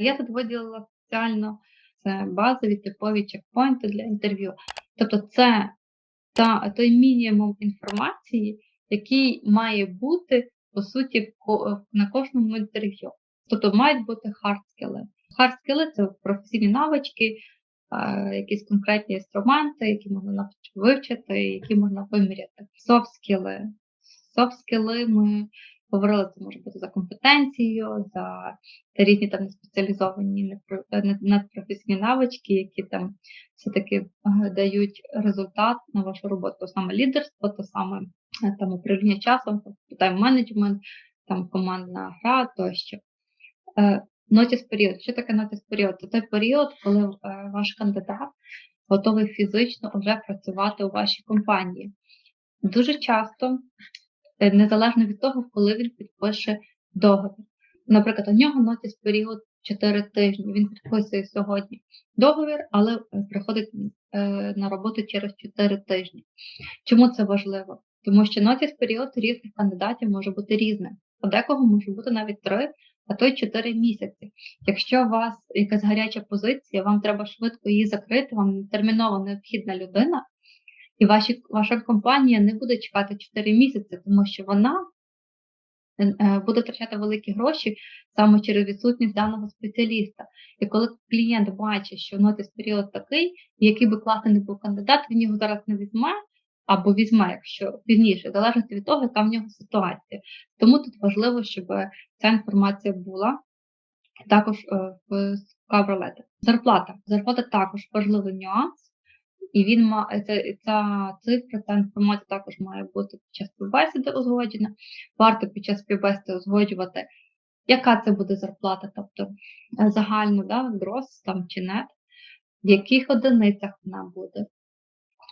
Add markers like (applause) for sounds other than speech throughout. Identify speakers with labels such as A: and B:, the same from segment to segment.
A: Я тут виділила спеціально це базові типові чекпоінти для інтерв'ю. Тобто, це та, той мінімум інформації, який має бути, по суті, на кожному інтерв'ю. Тобто мають бути хардскіли. Хардскіли це професійні навички, якісь конкретні інструменти, які можна вивчити, які можна виміряти. Софт-скіли. Софт-скіли ми говорили, це може бути за компетенцією, за різні там неспеціалізовані надпрофесійні навички, які там все-таки дають результат на вашу роботу. То саме лідерство, то саме е, там управління часом, тайм-менеджмент, там командна гра тощо. Нотіс період. Що таке нотіс період? Це той період, коли е, ваш кандидат готовий фізично вже працювати у вашій компанії. Дуже часто, е, незалежно від того, коли він підпише договір. Наприклад, у нього нотіс період 4 тижні. Він підписує сьогодні договір, але е, приходить на роботу через 4 тижні. Чому це важливо? Тому що нотіс період різних кандидатів може бути різним. У декого може бути навіть 3 а то й 4 місяці. Якщо у вас якась гаряча позиція, вам треба швидко її закрити, вам терміново необхідна людина, і ваші, ваша компанія не буде чекати 4 місяці, тому що вона е, буде втрачати великі гроші саме через відсутність даного спеціаліста. І коли клієнт бачить, що нотис період такий, який би класний не був кандидат, він його зараз не візьме, або візьме, якщо пізніше, залежить від того, яка в нього ситуація. Тому тут важливо, щоб ця інформація була також е, в letter. Зарплата. Зарплата також важливий нюанс, і він має ця, ця цифра, ця інформація також має бути під час співбесіди узгоджена. Варто під час співбесіди узгоджувати, яка це буде зарплата, тобто е, загальну, да, грос там чи нет, в яких одиницях вона буде.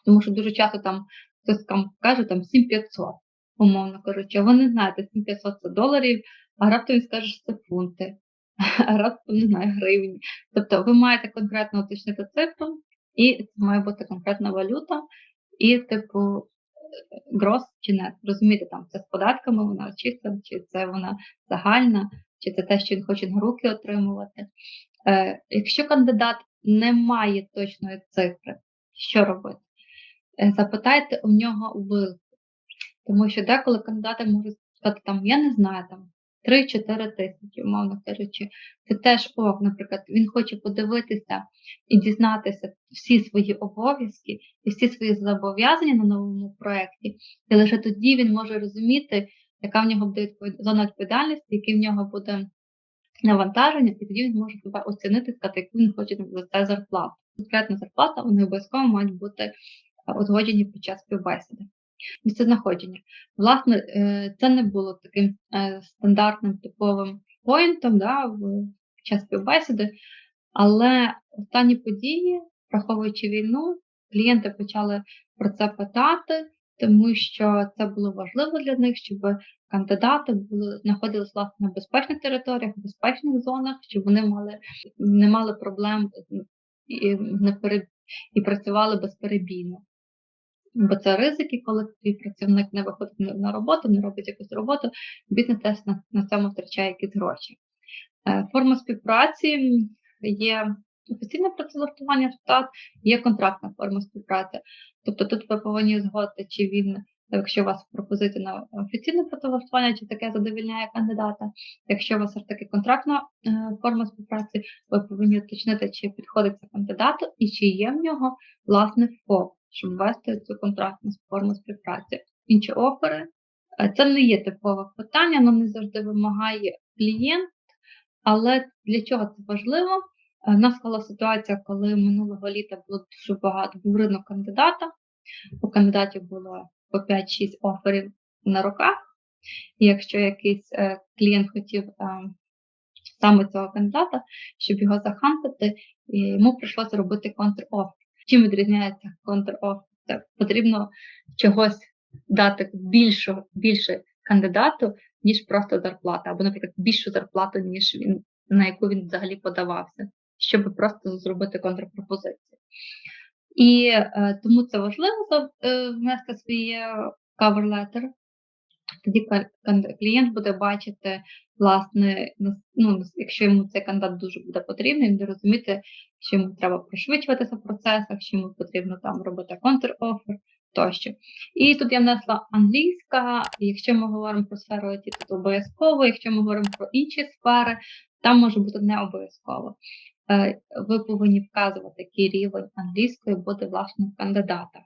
A: Тому що дуже часто там хтось там каже там 7500, умовно кажучи, а ви не знаєте, 7500 це доларів, а раптом він скаже, що це фунти, (laughs) а раптом не знаю, гривні. Тобто ви маєте конкретно уточнити цифру, і це має бути конкретна валюта, і, типу, грос чи не. Розумієте, там це з податками вона чиста, чи це вона загальна, чи це те, що він хоче на руки отримувати. Е, Якщо кандидат не має точної цифри, що робити? Е, запитайте у нього вилку. Тому що деколи кандидати можуть сказати, там, я не знаю, там 3-4 тисячі, умовно кажучи, це теж ок, наприклад, він хоче подивитися і дізнатися всі свої обов'язки і всі свої зобов'язання на новому проєкті, і лише тоді він може розуміти, яка в нього буде зона відповідальності, яке в нього буде навантаження, і тоді він може себе оцінити, сказати, яку він хоче ввести зарплату. Конкретна зарплата, вони обов'язково мають бути узгоджені під час співбесіди. Місце знаходження. Власне, е, це не було таким е, стандартним типовим поінтом да, в час співбесіди, але останні події, враховуючи війну, клієнти почали про це питати, тому що це було важливо для них, щоб кандидати були знаходилися власне на безпечних територіях, безпечних зонах, щоб вони мали не мали проблем і, і працювали безперебійно. Бо це ризики, коли твій працівник не виходить на роботу, не робить якусь роботу, бізнес теж на, на цьому втрачає якісь гроші. Е, форма співпраці є офіційне працевлаштування штат, є контрактна форма співпраці. Тобто тут ви повинні згодити, чи він, якщо у вас пропозиція на офіційне працевлаштування, чи таке задовільняє кандидата. Якщо у вас все ж таки контрактна е, форма співпраці, ви повинні уточнити, чи підходить це кандидату і чи є в нього власне ФОП щоб ввести цю контрактну форму співпраці. Інші офери. Е, це не є типове питання, воно не завжди вимагає клієнт, але для чого це важливо? У е, нас стала ситуація, коли минулого літа було дуже багато був ринок кандидата. У кандидатів було по 5-6 оферів на руках. І якщо якийсь е, клієнт хотів саме цього кандидата, щоб його захантити, йому прийшлося робити контр-офер. Чим відрізняється контр-офер? Потрібно чогось дати більше, більше кандидату, ніж просто зарплата, або, наприклад, більшу зарплату, ніж він, на яку він взагалі подавався, щоб просто зробити контрпропозицію. І е, тому це важливо е, внести своє cover letter. Тоді клієнт буде бачити, власне, ну, якщо йому цей кандидат дуже буде потрібний, він буде розуміти, що йому треба пришвидшуватися в процесах, що йому потрібно там робити контр-офер тощо. І тут я внесла англійська. Якщо ми говоримо про сферу IT, то обов'язково. Якщо ми говоримо про інші сфери, там може бути не обов'язково. Е, Ви повинні вказувати, який рівень англійської буде власне кандидата.